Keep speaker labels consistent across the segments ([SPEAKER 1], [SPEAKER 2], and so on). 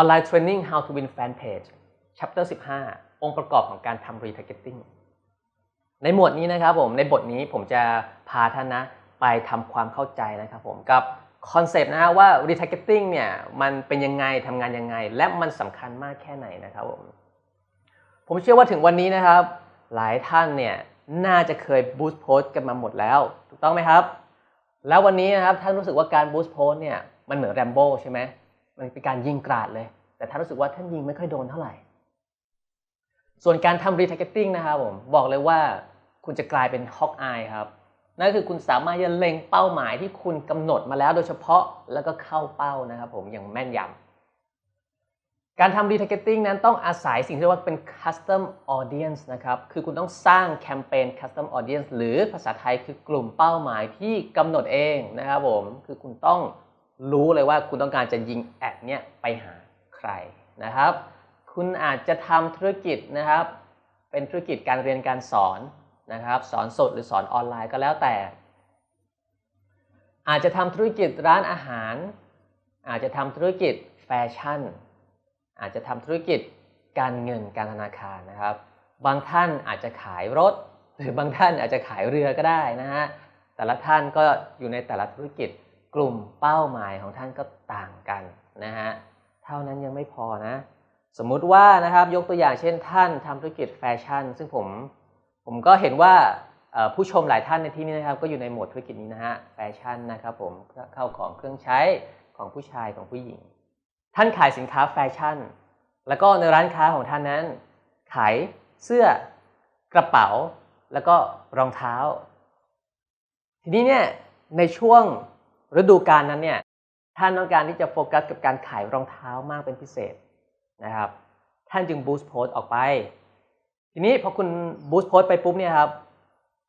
[SPEAKER 1] Online Training How to Win Fan Page Chapter 15 องค์ประกอบของการทำ Retargeting ในหมวดนี้นะครับผม ในบทนี้ผมจะพาท่านนะ ไปทำความเข้าใจนะครับผมกับคอนเซปต์นะว่า Retargeting เนี่ยมันเป็นยังไงทำงานยังไง และมันสำคัญมากแค่ไหนนะครับผม ผมเชื่อว่าถึงวันนี้นะครับ หลายท่านเนี่ยน่าจะเคยบูสต์โพสต์กันมาหมดแล้ว ถูกต้องไหมครับ แล้ววันนี้นะครับท่านรู้สึกว่าการบูสต์โพสต์เนี่ยมันเหมือนแรมโบ้ใช่ไหม มันเป็นการยิงกราดเลย แต่ท่านรู้สึกว่าท่านยิงไม่ค่อยโดนเท่าไหร่ ส่วนการทำ retargeting นะครับผมบอกเลยว่าคุณจะกลายเป็นฮอกอายครับนั่นคือคุณสามารถจะเล็งเป้าหมายที่คุณกำหนดมาแล้วโดยเฉพาะแล้วก็เข้าเป้านะครับผมอย่างแม่นยำการทำ retargeting นั้นต้องอาศัยสิ่งที่เรียกว่าเป็น custom audience นะครับ คือคุณต้องสร้างแคมเปญ custom audience หรือภาษาไทยคือกลุ่มเป้าหมายที่กำหนดเองนะครับผม คือคุณต้อง รู้เลยว่าคุณต้องการจะยิงแอดเนี่ยไปหาใครนะครับ คุณอาจจะทำธุรกิจนะครับ เป็นธุรกิจการเรียนการสอนนะครับ สอนสดหรือสอนออนไลน์ก็แล้วแต่ อาจจะทำธุรกิจร้านอาหาร อาจจะทำธุรกิจแฟชั่น อาจจะทำธุรกิจการเงินการธนาคารนะครับ บางท่านอาจจะขายรถ หรือบางท่านอาจจะขายเรือก็ได้นะฮะแต่ละท่านก็อยู่ในแต่ละธุรกิจ กลุ่มเป้าหมายของท่านก็ต่างกันนะฮะเท่านั้นยังไม่พอนะ สมมุติว่านะครับยกตัวอย่างเช่นท่านทำธุรกิจแฟชั่น ซึ่งผมผมก็เห็นว่าผู้ชมหลายท่านในที่นี้นะครับ ก็อยู่ในโหมดธุรกิจนี้นะฮะแฟชั่นนะครับผมเข้าของเครื่องใช้ของผู้ชายของผู้หญิง ท่านขายสินค้าแฟชั่น แล้วก็ในร้านค้าของท่านนั้น ขายเสื้อกระเป๋าแล้วก็รองเท้า ทีนี้เนี่ยในช่วง ฤดูกาลนั้นเนี่ยท่านต้องการที่จะโฟกัสกับการขายรองเท้ามากเป็นพิเศษนะครับ ท่านจึงบูสต์โพสต์ออกไป ทีนี้พอคุณบูสต์โพสต์ไปปุ๊บเนี่ยครับ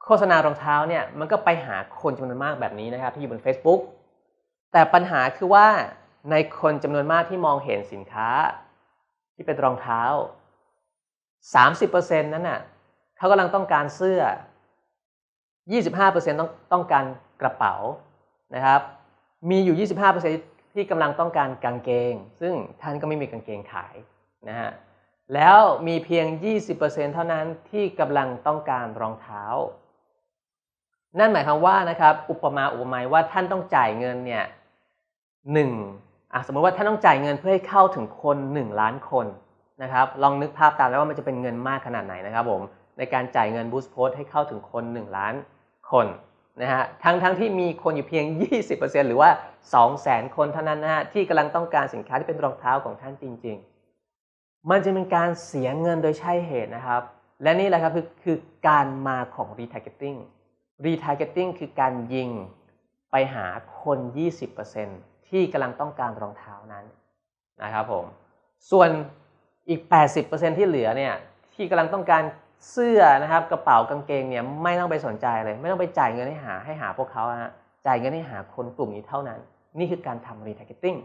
[SPEAKER 1] โฆษณารองเท้าเนี่ยมันก็ไปหาคนจำนวนมากแบบนี้นะครับ ที่อยู่บน Facebook แต่ปัญหาคือว่าในคนจำนวนมากที่มองเห็นสินค้า ที่เป็นรองเท้า 30%นั้นน่ะเขากำลังต้องการเสื้อ 25%ต้องต้องการกระเป๋า นะครับ มีอยู่ 25%ที่กำลังต้องการกางเกง ซึ่งท่านก็ไม่มีกางเกงขายนะฮะแล้วมีเพียง 20%เท่านั้นที่กำลังต้องการรองเท้า นั่นหมายความว่านะครับ อุปมาอุปไมยว่าท่านต้องจ่ายเงินเนี่ยหนึ่งสมมติว่าท่านต้องจ่ายเงินเพื่อให้เข้าถึงคน 1 ล้านคนนะครับ ลองนึกภาพตามแล้วว่ามันจะเป็นเงินมากขนาดไหนนะครับผม ในการจ่ายเงินบูสต์โพสให้เข้าถึงคน 1 ล้านคน นะฮะทั้งทั้งที่มีคนอยู่เพียง 20%หรือว่า 200,000 คนเท่านั้นนะฮะที่กำลังต้องการสินค้าที่เป็นรองเท้าของท่านจริง ๆ มันจะเป็นการเสียเงินโดยใช่เหตุนะครับ และนี่แหละครับคือคือการมาของ retargeting retargeting คือการยิงไปหาคน 20%ที่กำลังต้องการรองเท้านั้นนะครับผม ส่วนอีก 80%ที่เหลือเนี่ยที่กำลังต้องการ เสื้อนะครับกระเป๋ากางเกงเนี่ยไม่ต้องไปสนใจเลย ไม่ต้องไปจ่ายเงินให้หาให้หาพวกเขาฮะจ่ายเงินให้หาคนกลุ่มนี้เท่านั้น นี่คือการทำ retargeting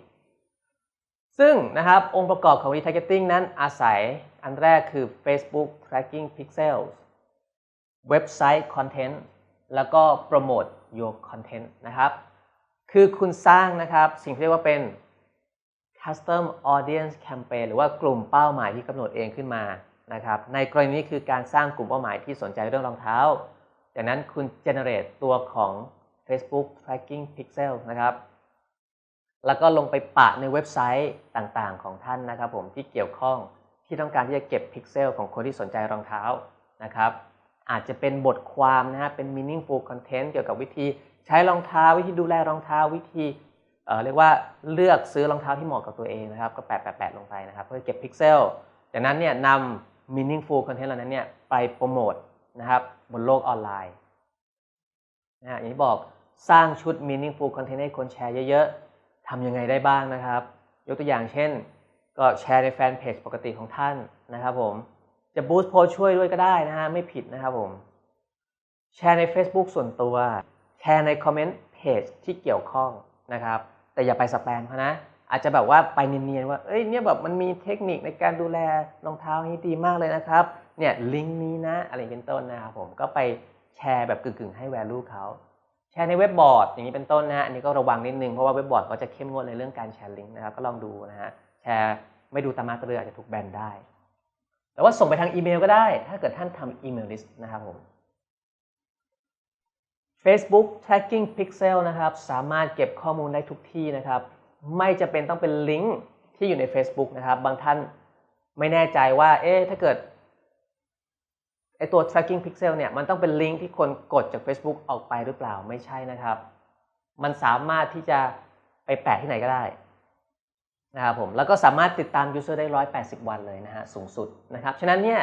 [SPEAKER 1] ซึ่งนะครับองค์ประกอบของ retargeting นั้นอาศัยอันแรกคือ Facebook tracking pixels เว็บไซต์ content แล้วก็ promote your content นะครับ คือคุณสร้างนะครับสิ่งที่เรียกว่าเป็น custom audience campaign หรือว่ากลุ่มเป้าหมายที่กำหนดเองขึ้นมา นะครับ ในกรณีนี้คือการสร้างกลุ่มเป้าหมายที่สนใจเรื่องรองเท้า จากนั้นคุณ generate ตัวของ Facebook tracking pixel นะครับ แล้วก็ลงไปปะในเว็บไซต์ต่างๆ ของท่านนะครับผมที่เกี่ยวข้องที่ต้องการที่จะเก็บพิกเซลของคนที่สนใจรองเท้านะครับ อาจจะเป็นบทความนะฮะเป็น meaningful content เกี่ยวกับวิธีใช้รองเท้าวิธีดูแลรองเท้าวิธีเเรียกว่าเลือกซื้อรองเท้าที่เหมาะกับตัวเองนะครับ ก็แปะแปะลงไปนะครับ เพื่อเก็บพิกเซลจากนั้นเนี่ยนำ meaningful content เหล่านั้นเนี่ยไปโปรโมทนะครับบนโลกออนไลน์นะฮะอย่างที่บอกสร้างชุด meaningful content ให้คนแชร์เยอะๆทำยังไงได้บ้างนะครับ ยกตัวอย่างเช่น ก็แชร์ในแฟนเพจปกติของท่านนะครับผมจะบูสต์โพสช่วยด้วยก็ได้นะฮะไม่ผิดนะครับผมแชร์ใน Facebook ส่วนตัว แชร์ในคอมเมนต์เพจที่เกี่ยวข้องนะครับ แต่อย่าไปสแปมเขานะ อาจจะแบบว่าไปเนียนๆว่า เอ้ยเนี่ยแบบมันมีเทคนิคในการดูแลรองเท้านี้ดีมากเลยนะครับ เนี่ยลิงก์นี้นะอะไรเป็นต้นนะครับผมก็ไปแชร์แบบกึ่งๆให้ value เขาแชร์ในเว็บบอร์ดอย่างนี้เป็นต้นนะฮะอันนี้ก็ระวังนิดนึงเพราะว่าเว็บบอร์ดเขาจะเข้มงวดในเรื่องการแชร์ลิงก์นะครับก็ลองดูนะฮะแชร์ไม่ดูตามมาตรเรืออาจจะถูกแบนได้ แต่ว่าส่งไปทางอีเมลก็ได้ ถ้าเกิดท่านทำอีเมลลิสต์นะครับผม Facebook Tracking Pixel นะครับ สามารถเก็บข้อมูลได้ทุกที่นะครับ ไม่จะเป็นต้องเป็นลิงก์ที่อยู่ใน Facebook นะครับ บางท่านไม่แน่ใจว่า เอ๊ะ ถ้าเกิดไอตัว tracking pixel เนี่ย มันต้องเป็นลิงก์ที่คนกดจาก Facebook ออกไปหรือเปล่า ไม่ใช่นะครับ มันสามารถที่จะไปแปะที่ไหนก็ได้นะครับผม แล้วก็สามารถติดตาม user ได้ 180 วันเลยนะฮะ สูงสุดนะครับ ฉะนั้นเนี่ย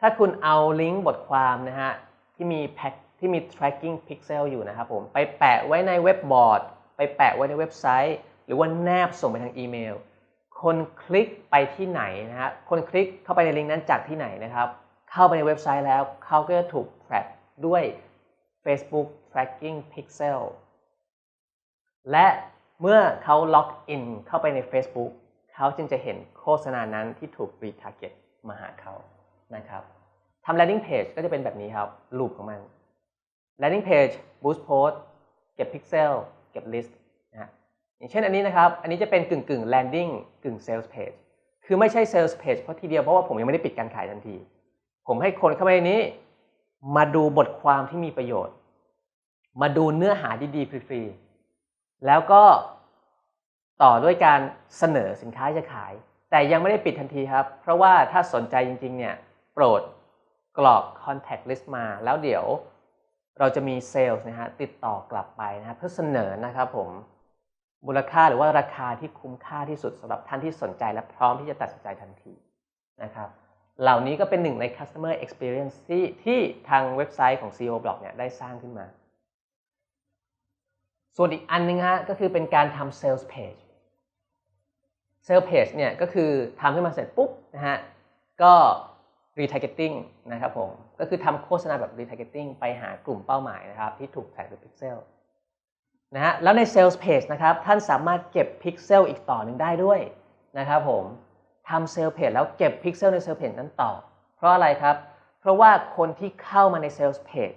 [SPEAKER 1] ถ้าคุณเอาลิงก์บทความนะฮะ ที่มีแพ็คที่มี tracking pixel อยู่นะครับผม ไปแปะไว้ในเว็บบอร์ด ไปแปะไว้ในเว็บไซต์ หรือว่าแนบส่งไปทางอีเมล คนคลิกไปที่ไหนนะฮะคนคลิกเข้าไปในลิงก์นั้นจากที่ไหนนะครับ เข้าไปในเว็บไซต์แล้วเขาก็จะถูก track ด้วย Facebook tracking pixel และเมื่อเขาล็อกอินเข้าไปใน Facebook เขาจึงจะเห็นโฆษณานั้นที่ถูก retarget มาหาเขานะครับทำ landing page ก็จะเป็นแบบนี้ครับรูปของมัน landing page boost post เก็บ pixel เก็บ list อย่างเช่นอันนี้นะครับ อันนี้จะเป็นกึ่งกึ่ง landing กึ่ง sales page คือไม่ใช่ sales page เพราะทีเดียวเพราะว่าผมยังไม่ได้ปิดการขายทันที ผมให้คนเข้าไปในนี้ มาดูบทความที่มีประโยชน์ มาดูเนื้อหาดีๆ ฟรีๆ แล้วก็ต่อด้วยการเสนอสินค้าจะขาย แต่ยังไม่ได้ปิดทันทีครับ เพราะว่าถ้าสนใจจริง ๆ เนี่ย โปรดกรอก contact list มา แล้วเดี๋ยวเราจะมีเซลล์นะฮะติดต่อกลับไปนะฮะเพื่อเสนอนะครับผม มูลค่าหรือว่าราคาที่คุ้มค่าที่สุดสำหรับท่านที่สนใจและพร้อมที่จะตัดสินใจทันทีนะครับเหล่านี้ก็เป็นหนึ่งใน customer experience ที่ที่ทางเว็บไซต์ของ CEO Blog เนี่ยได้สร้างขึ้นมา ส่วนอีกอันนึงฮะก็คือเป็นการทำ sales page sales page เนี่ยก็คือทำขึ้นมาเสร็จปุ๊บนะฮะก็ retargeting นะครับผม ก็คือทำโฆษณาแบบ retargeting ไปหากลุ่มเป้าหมายนะครับที่ถูกแท็กด้วย pixel นะฮะแล้วใน sales page นะครับ ท่านสามารถเก็บ pixel อีกต่อหนึ่งได้ด้วยนะครับผมทำเซลล์เพจแล้วเก็บพิกเซลในเซลล์เพจนั้นต่อ เพราะอะไรครับ เพราะว่าคนที่เข้ามาในเซลล์เพจ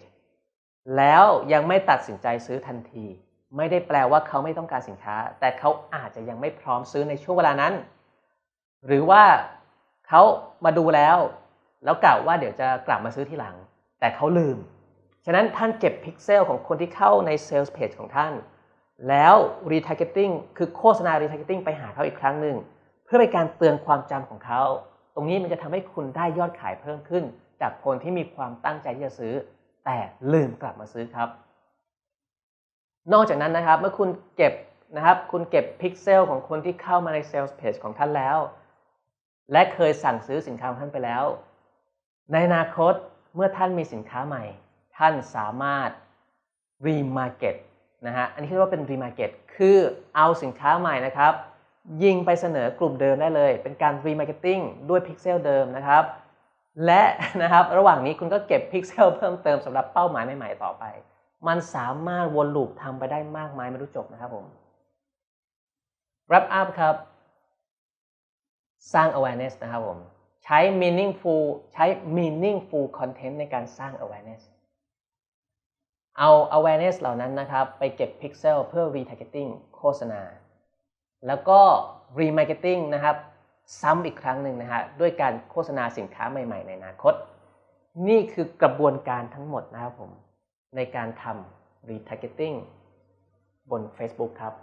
[SPEAKER 1] แล้วยังไม่ตัดสินใจซื้อทันที ไม่ได้แปลว่าเขาไม่ต้องการสินค้า แต่เขาอาจจะยังไม่พร้อมซื้อในช่วงเวลานั้น หรือว่าเขามาดูแล้ว แล้วกล่าวว่าเดี๋ยวจะกลับมาซื้อที่หลัง แต่เขาลืม ฉะนั้นท่านเก็บพิกเซลของคนที่เข้าในเซลล์เพจของท่าน แล้วรีทาร์เก็ตติ้งคือโฆษณารีทาร์เก็ตติ้งไปหาเขาอีกครั้งหนึ่ง เพื่อเป็นการเตือนความจำของเขา ตรงนี้มันจะทำให้คุณได้ยอดขายเพิ่มขึ้น จากคนที่มีความตั้งใจที่จะซื้อ แต่ลืมกลับมาซื้อครับ นอกจากนั้นนะครับเมื่อคุณเก็บนะครับคุณเก็บพิกเซลของคนที่เข้ามาในเซลล์เพจของท่านแล้ว และเคยสั่งซื้อสินค้าของท่านไปแล้ว ในอนาคตเมื่อท่านมีสินค้าใหม่ ท่านสามารถรีมาร์เก็ตนะฮะ อันนี้เรียกว่าเป็นรีมาร์เก็ตคือเอาสินค้าใหม่นะครับ ยิงไปเสนอกลุ่มเดิมได้เลย เป็นการรีมาร์เก็ตติ้งด้วยพิกเซลเดิมนะครับ และนะครับระหว่างนี้คุณก็เก็บพิกเซลเพิ่มเติมสำหรับเป้าหมายใหม่ๆต่อไป มันสามารถวนลูปทำไปได้มากมายไม่รู้จบนะครับผม wrap up ครับ สร้าง awareness นะครับผม ใช้ meaningful ใช้ meaningful content ในการสร้าง awareness เอา awareness เหล่านั้นนะครับ ไปเก็บพิกเซลเพื่อ retargeting โฆษณา แล้วก็ remarketing นะครับ ซ้ำอีกครั้งหนึ่งนะฮะด้วยการโฆษณาสินค้าใหม่ๆ ในอนาคต นี่คือกระบวนการทั้งหมดนะครับผม ในการทำ retargeting บน Facebook ครับ